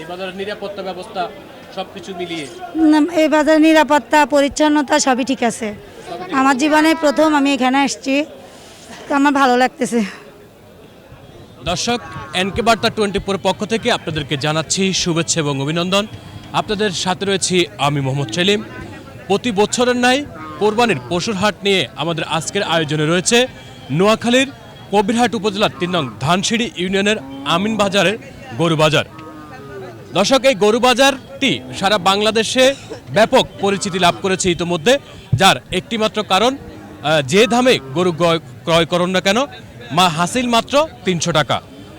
এই বাজারের নিরাপত্তা ব্যবস্থা সবকিছু মিলিয়ে? না, এই বাজার নিরাপত্তা পরিচ্ছন্নতা সবই ঠিক আছে। আমার জীবনে প্রথম আমি এখানে আসছি। আমার ভালো লাগতেছে। দর্শক এনকে বার্তা টোয়েন্টি ফোর পক্ষ থেকে আপনাদেরকে জানাচ্ছি শুভেচ্ছা এবং অভিনন্দন। আপনাদের সাথে রয়েছি আমি মোহাম্মদ সেলিম। প্রতি বছরের ন্যায় কোরবানির পশুর হাট নিয়ে আমাদের আজকের আয়োজনে রয়েছে নোয়াখালীর কবিরহাট উপজেলার তিন নং ধানসিঁড়ি ইউনিয়নের আমিন বাজারের গরু বাজার দর্শক, এই গরু বাজারটি সারা বাংলাদেশে ব্যাপক পরিচিতি লাভ করেছে ইতোমধ্যে, যার একটিমাত্র কারণ যে দামে গরু ক্রয় করুন না কেন, মা হাসিল মাত্র তিনশো টাকা।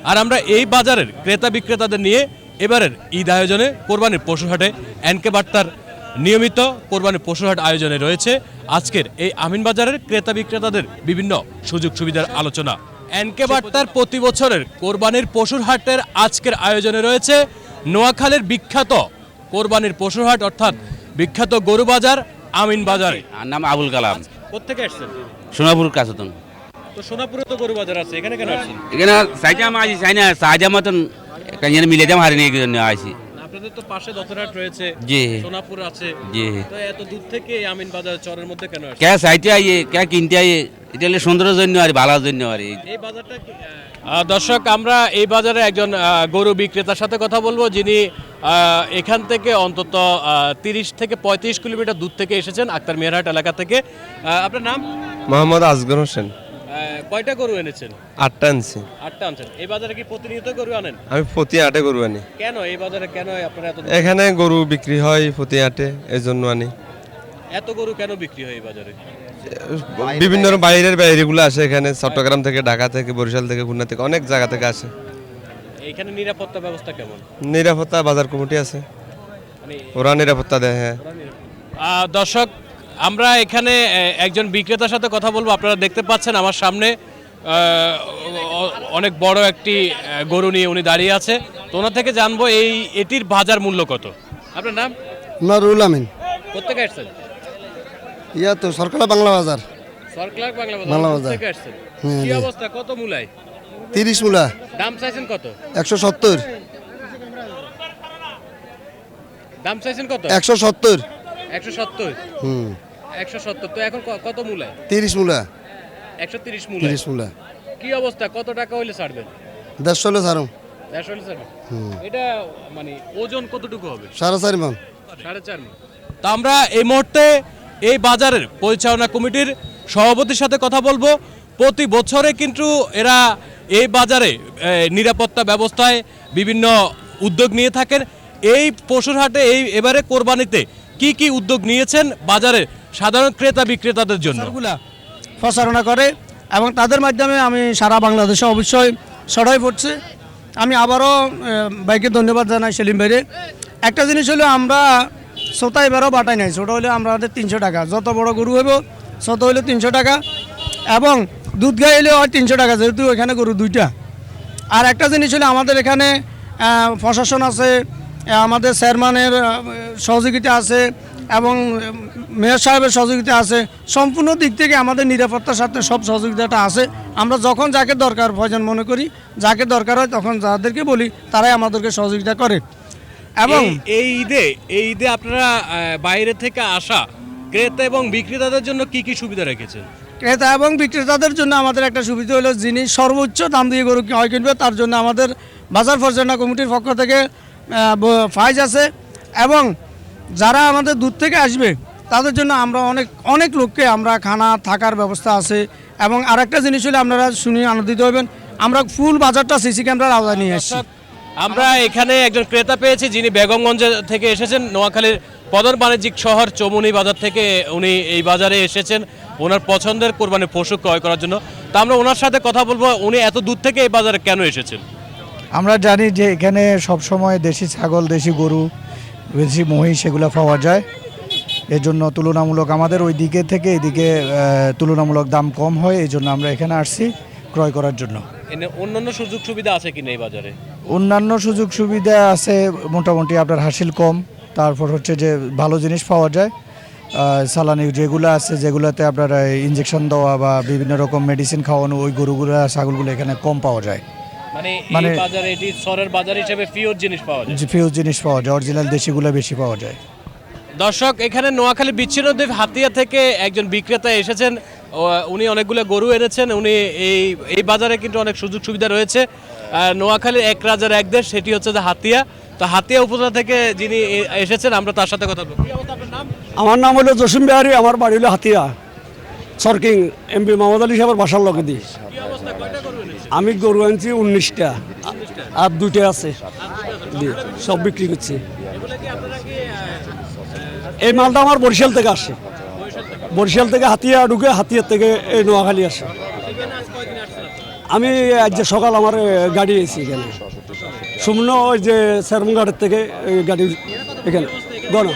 আর আমরা এই বাজারের ক্রেতা বিক্রেতাদের নিয়ে এবারের ঈদ আয়োজনে কোরবানির পশুহাটে এনকে বার্তার নিয়মিত কোরবানির পশুহাট আয়োজনে রয়েছে আজকের এই আমিন বাজারের ক্রেতা বিক্রেতাদের বিভিন্ন সুযোগ সুবিধার আলোচনা। এনকে বার্তার প্রতি বছরের কোরবানির পশুর হাটের আজকের আয়োজনে রয়েছে নোয়াখালীর বিখ্যাত কোরবানির পশুহাট অর্থাৎ বিখ্যাত গরু বাজার আমিন বাজারে। আর নাম আবুল কালাম। কোথেকে আসছেন? সোনাপুর কাছতন। তো সোনাপুরে তো গরু বাজার আছে এখানে কেন আসছেন? এখানে সাইজাম আছি চাই না সাইজাম মতন কাঞ্জানে মিলে যাম নিয়ে জন্য আইছি আপনাদের তো পাশে দতরহাট রয়েছে জি। সোনাপুর আছে। জি। তো এত দূর থেকে আমিন বাজার চরের মধ্যে কেন আসছেন? কে আইয়ে কে কিনতে আইয়ে এটা হলে সুন্দরের জন্য আর ভালোর জন্য আর এই। এই বাজারটা কি, আহ, দর্শক আমরা এই বাজারে একজন গরু বিক্রেতার সাথে কথা বলব যিনি এখান থেকে অন্তত তিরিশ থেকে পঁয়ত্রিশ কিলোমিটার দূর থেকে এসেছেন আক্তার মেহরহাট এলাকা থেকে। আপনার নাম? মোহাম্মদ আসগর হোসেন। কয়টা গরু এনেছেন? আটটা আনছি। আটটা আনছেন। এই বাজারে কি প্রতিনিয়ত গরু আনেন? আমি প্রতি আটে গরু আনি। কেন? এই বাজারে কেন আপনারা এত এখানে গরু বিক্রি হয় প্রতি আটে এই জন্য আনি। এত গরু কেন বিক্রি হয় এই বাজারে? বিভিন্ন বাইরের বাইরেগুলো আসে এখানে চট্টগ্রাম থেকে ঢাকা থেকে বরিশাল থেকে খুলনা থেকে অনেক জায়গা থেকে আসে এখানে নিরাপত্তা ব্যবস্থা কেমন? নিরাপত্তা বাজার কমিটি আছে। মানে ওরা নিরাপত্তা দেয় হ্যাঁ। দর্শক আমরা এখানে একজন বিক্রেতার সাথে কথা বলব আপনারা দেখতে পাচ্ছেন আমার সামনে অনেক বড় একটি গরু নিয়ে উনি দাঁড়িয়ে আছে। তো ওনার থেকে জানব এই এটির বাজার মূল্য কত? আপনার নাম? নারুল আমিন। কোথেকে আসছেন? ইয়া তো সরকার বাংলা বাজার। বাংলা বাংলা বাজার বাজার। থেকে আসছেন? কি অবস্থা? কত মূলায়? তিরিশ মূলা। দাম চাইছেন কত? একশো সত্তর। দাম চাইছেন কত? একশো সত্তর। একশো সত্তর? হুম। একশো সত্তর। তো এখন কত মূলায়? তিরিশ মূলা। একশো তিরিশ মূলায়? তিরিশ মূলা। কি অবস্থা? কত টাকা হইলে ছাড়বেন? দেড়শো হলে ছাড়ুন দেড়শো হইলে ছাড়বেন? এটা মানে ওজন কতটুকু হবে? সাড়ে চারি মন। সাড়ে চার মণ। তা আমরা এই মুহূর্তে এই বাজারের পরিচালনা কমিটির সভাপতির সাথে কথা বলব। প্রতি বছরে কিন্তু এরা এই বাজারে নিরাপত্তা ব্যবস্থায় বিভিন্ন উদ্যোগ নিয়ে থাকেন। এই পশুর হাটে এই এবারে কোরবানিতে কি কি উদ্যোগ নিয়েছেন বাজারে সাধারণ ক্রেতা বিক্রেতাদের জন্য? প্রচারণা করে এবং তাদের মাধ্যমে আমি সারা বাংলাদেশে অবশ্যই ছড়াই পড়ছে। আমি আবারও ভাইকে ধন্যবাদ জানাই সেলিম ভাইরে। একটা জিনিস হলো আমরা ছোটা এবারও বাটাই নাই। ছোটো হলে আমাদের তিনশো টাকা। যত বড় গরু হইব, ছোট হইলে তিনশো টাকা। এবং দুধ গাই হলে হয় তিনশো টাকা, যেহেতু এখানে গরু দুইটা। আর একটা জিনিস হলো আমাদের এখানে প্রশাসন আছে আমাদের চেয়ারম্যানের সহযোগিতা আছে, এবং মেয়র সাহেবের সহযোগিতা আছে। সম্পূর্ণ দিক থেকে আমাদের নিরাপত্তার সাথে সব সহযোগিতাটা আছে। আমরা যখন যাকে দরকার, প্রয়োজন মনে করি, যাকে দরকার হয়, তখন যাদেরকে বলি, তারাই আমাদেরকে সহযোগিতা করে। এবং এই- ঈদে এই ঈদে আপনারা বাইরে থেকে আসা ক্রেতা এবং বিক্রেতাদের জন্য কি কি সুবিধা রেখেছেন? ক্রেতা এবং বিক্রেতাদের জন্য আমাদের একটা সুবিধা হলো যিনি সর্বোচ্চ দাম দিয়ে গরু হয় কিনবে তার জন্য আমাদের বাজার পরিচালনা কমিটির পক্ষ থেকে ফাইজ আছে। এবং যারা আমাদের দূর থেকে আসবে তাদের জন্য আমরা অনেক অনেক লোককে আমরা খানা থাকার ব্যবস্থা আছে। এবং আরেকটা জিনিস হলে আপনারা শুনে আনন্দিত হবেন আমরা ফুল বাজারটা সিসি ক্যামেরার আওতায় নিয়ে আসছি আমরা এখানে একজন ক্রেতা পেয়েছি যিনি বেগমগঞ্জ থেকে এসেছেন। নোয়াখালীর প্রধান বাণিজ্যিক শহর চমুনি বাজার থেকে উনি এই বাজারে এসেছেন ওনার পছন্দের কোরবানি পশু ক্রয় করার জন্য। তা আমরা ওনার সাথে কথা বলব উনি এত দূর থেকে এই বাজারে কেন এসেছেন? আমরা জানি যে এখানে সব সময় দেশি ছাগল দেশি গরু দেশি মহিষ সেগুলো পাওয়া যায়। এর জন্য তুলনামূলক আমাদের ওই দিকে থেকে এদিকে তুলনামূলক দাম কম হয় এই জন্য আমরা এখানে আসছি ক্রয় করার জন্য। অন্যান্য সুযোগ সুবিধা আছে কিনা এই বাজারে? অন্যান্য সুযোগ সুবিধা আছে মোটামুটি আপনার হাসিল কম। তারপর হচ্ছে যে ভালো জিনিস পাওয়া যায়। সালানি যেগুলো আছে যেগুলোতে আপনার ইঞ্জেকশন দেওয়া বা বিভিন্ন রকম মেডিসিন খাওয়ানো ওই গরুগুলো ছাগলগুলো এখানে কম পাওয়া যায়। মানে মানে- বাজারে এটি সরের বাজার হিসেবে পিওর জিনিস পাওয়া যায়। ফিউজ জিনিস পাওয়া যায় অরিজিনাল দেশিগুলো বেশি পাওয়া যায়। দর্শক এখানে নোয়াখালী বিচ্ছিন্নদেব হাতিয়া থেকে একজন বিক্রেতা এসেছেন। উনি অনেকগুলো গরু এনেছেন উনি এই এই বাজারে কিন্তু অনেক সুযোগ সুবিধা রয়েছে। নোয়াখালীর এক রাজার এক দেশ সেটি হচ্ছে যে হাতিয়া। তো হাতিয়া উপজেলা থেকে যিনি এসেছেন আমরা তার সাথে কথা বলব। আমার নাম হলো জসিম বিহারি আমার বাড়ি হলো হাতিয়া। সরকিং এমপি মোহাম্মদ আলী সাহেবের বাসার লগে দিই আমি গরু আনছি উনিশটা আর দুইটা আছে। সব বিক্রি করছি। এই মালটা আমার বরিশাল থেকে আসে। বরিশাল থেকে হাতিয়া ঢুকে হাতিয়ার থেকে এই নোয়াখালী আসে। আমি আজ যে সকাল আমার গাড়ি এসেছি এখানে। সুমন ওই যে সেরমঘাটের থেকে গাড়ি এখানে। গণ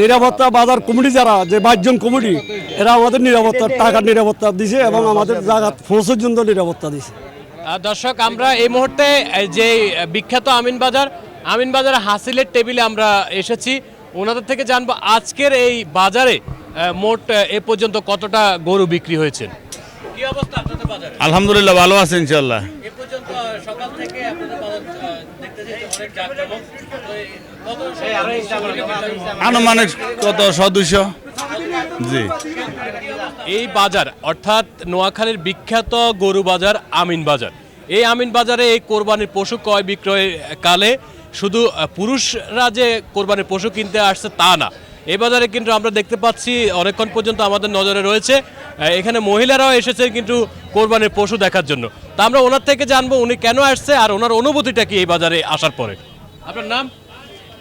নিরাপত্তা বাজার কমিটি যারা, যে বাইশজন কমিটি, এরা আমাদের নিরাপত্তা, টাকার নিরাপত্তা দিছে এবং আমাদের জায়গা পর্যন্ত নিরাপত্তা দিছে। দর্শক, আমরা এই মুহূর্তে যে বিখ্যাত আমিন বাজার আমিন বাজার হাসিলের টেবিলে আমরা এসেছি। ওনাদের থেকে জানব আজকের এই বাজারে মোট এ পর্যন্ত কতটা গরু বিক্রি হয়েছে? কি অবস্থা আপনাদের বাজারে? আলহামদুলিল্লাহ ভালো আছে ইনশাল্লাহ আনুমানিক কত সদস্য জি। এই বাজার অর্থাৎ নোয়াখালীর বিখ্যাত গরু বাজার আমিন বাজার। এই আমিন বাজারে এই কোরবানির পশু ক্রয় বিক্রয়ের কালে শুধু পুরুষরা যে কোরবানির পশু কিনতে আসছে তা না এই বাজারে কিন্তু আমরা দেখতে পাচ্ছি অনেকক্ষণ পর্যন্ত আমাদের নজরে রয়েছে। এখানে মহিলারাও এসেছে কিন্তু কোরবানির পশু দেখার জন্য। তা আমরা ওনার থেকে জানব উনি কেন আসছে আর ওনার অনুভূতিটা কি এই বাজারে আসার পরে? আপনার নাম?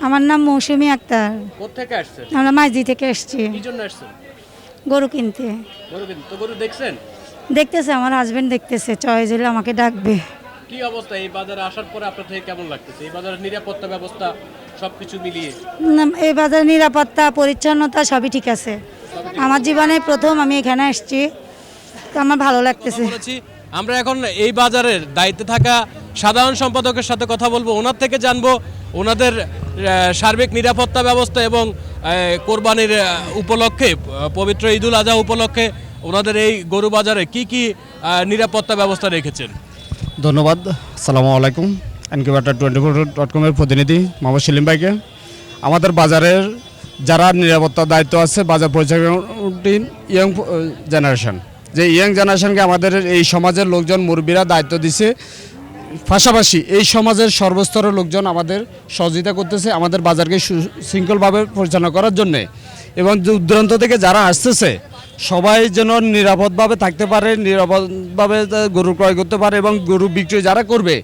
আমার নাম মৌসুমি আক্তার। কোথেকে আসছেন? আমরা মাঝদি থেকে এসেছি কি জন্য আসছেন? গরু কিনতে। গরু কিনতে। তো গরু দেখছেন? দেখতেছে আমার হাজবেন্ড দেখতেছে চয়েস হলে আমাকে ডাকবে। কি অবস্থা? এই বাজারে আসার পরে আপনার থেকে কেমন লাগতেছে? এই বাজারের নিরাপত্তা ব্যবস্থা সবকিছু মিলিয়ে? এই বাজার নিরাপত্তা পরিচ্ছন্নতা সবই ঠিক আছে। আমার জীবনে প্রথম আমি এখানে এসেছি তো আমার ভালো লাগতেছে। আমরা এখন এই বাজারের দায়িত্বে থাকা সাধারণ সম্পাদকের সাথে কথা বলব ওনার থেকে জানব ওনাদের সার্বিক নিরাপত্তা ব্যবস্থা এবং কোরবানির উপলক্ষে পবিত্র ঈদুল আজহা উপলক্ষে ওনাদের এই গরু বাজারে কি কি নিরাপত্তা ব্যবস্থা রেখেছেন? ধন্যবাদ সালামু আলাইকুম। এনকিউবেটার টোয়েন্টি ফোর ডট কমের প্রতিনিধি মোহাম্মদ সেলিম ভাইকে। আমাদের বাজারের যারা নিরাপত্তার দায়িত্ব আছে, বাজার পরিচালনাটি ইয়াং জেনারেশন যে ইয়াং জেনারেশনকে আমাদের এই সমাজের লোকজন, মুরব্বীরা দায়িত্ব দিছে। পাশাপাশি এই সমাজের সর্বস্তরের লোকজন আমাদের সহযোগিতা করতেছে, আমাদের বাজারকে সুশৃঙ্খলভাবে পরিচালনা করার জন্যে। এবং দূর দূরান্ত থেকে যারা আসতেছে সবাই যেন নিরাপদভাবে থাকতে পারে নিরাপদভাবে গরু ক্রয় করতে পারে এবং গরু বিক্রি যারা করবে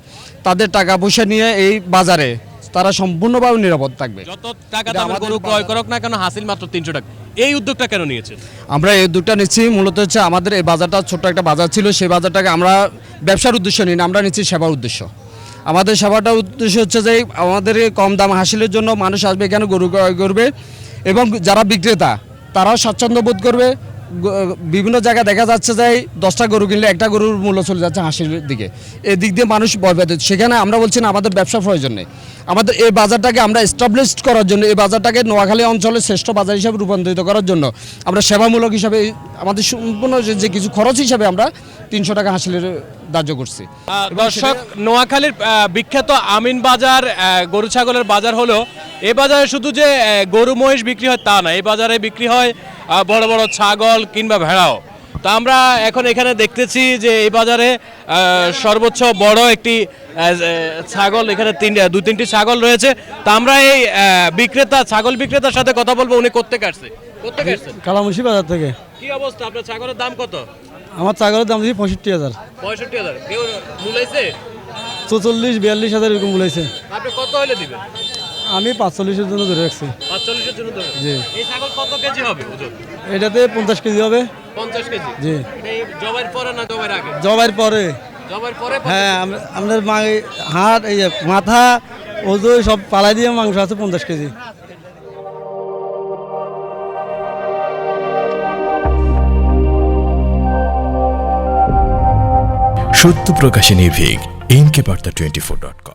তাদের টাকা পয়সা নিয়ে এই বাজারে তারা সম্পূর্ণভাবে নিরাপদ থাকবে। যত টাকা এটা দামের গরু ক্রয় করুক না কেন হাসিল মাত্র তিনশো টাকা। এই উদ্যোগটা কেন নিয়েছেন? আমরা এই উদ্যোগটা নিচ্ছি মূলত হচ্ছে আমাদের এই বাজারটা ছোট্ট একটা বাজার ছিল সেই বাজারটাকে আমরা ব্যবসার উদ্দেশ্য নিই না আমরা নিচ্ছি সেবার উদ্দেশ্য। আমাদের সেবাটার উদ্দেশ্য হচ্ছে যে আমাদের কম দাম হাসিলের জন্য মানুষ আসবে এখানে গরু ক্রয় করবে এবং যারা বিক্রেতা তারাও স্বাচ্ছন্দ্য বোধ করবে বিভিন্ন জায়গায় দেখা যাচ্ছে যে দশটা গরু কিনলে একটা গরুর মূল্য চলে যাচ্ছে হাসির দিকে। এই দিক দিয়ে মানুষ ভয় পেতে সেখানে আমরা বলছি না, আমাদের ব্যবসা প্রয়োজন নেই। আমাদের এই বাজারটাকে আমরা এস্টাবলিশ করার জন্য, এই বাজারটাকে নোয়াখালী অঞ্চলের শ্রেষ্ঠ বাজার হিসাবে রূপান্তরিত করার জন্য আমরা সেবামূলক হিসাবে আমাদের সম্পূর্ণ যে- কিছু খরচ হিসাবে আমরা তিনশো টাকা হাসিলের ধার্য করছি। দর্শক, নোয়াখালীর বিখ্যাত আমিন বাজার গরু ছাগলের বাজার হলো, এ বাজারে শুধু যে গরু মহিষ বিক্রি হয় তা না এই বাজারে বিক্রি হয় বড় বড় ছাগল কিংবা ভেড়াও। তো আমরা এখন এখানে দেখতেছি যে এই বাজারে সর্বোচ্চ বড় একটি ছাগল এখানে তিন দু তিনটি ছাগল রয়েছে। তা আমরা এই বিক্রেতা ছাগল বিক্রেতার সাথে কথা বলব উনি করতে আসছে? কোথেকে আসছেন? কালামুশি বাজার থেকে। কি অবস্থা? আপনার ছাগলের দাম কত? আমার ছাগলের দাম দিয়েছি পঁয়ষট্টি হাজার। পঁয়ষট্টি হাজার। কেউ মূলাইছে? চৌচল্লিশ বিয়াল্লিশ হাজার এরকম বলেছে আপনি কত হলে দিবেন? আমি পাঁচচল্লিশের জন্য ধরে রাখছি। পাঁচচল্লিশের জন্য দেবেন জি। এই ছাগল কত কেজি হবে ওজন? এটাতে পঞ্চাশ কেজি হবে। পঞ্চাশ কেজি? জি। জবাইয়ের পরে না জবাইয়ের আগে? জবাইয়ের পরে। জবাইয়ের পরে হ্যাঁ আমাদের মা হাত এই যে মাথা ওজন সব পালাই দিয়ে মাংস আছে পঞ্চাশ কেজি। সত্য প্রকাশে নির্ভীক ইনকে বার্তা টোয়েন্টি ফোর ডট কম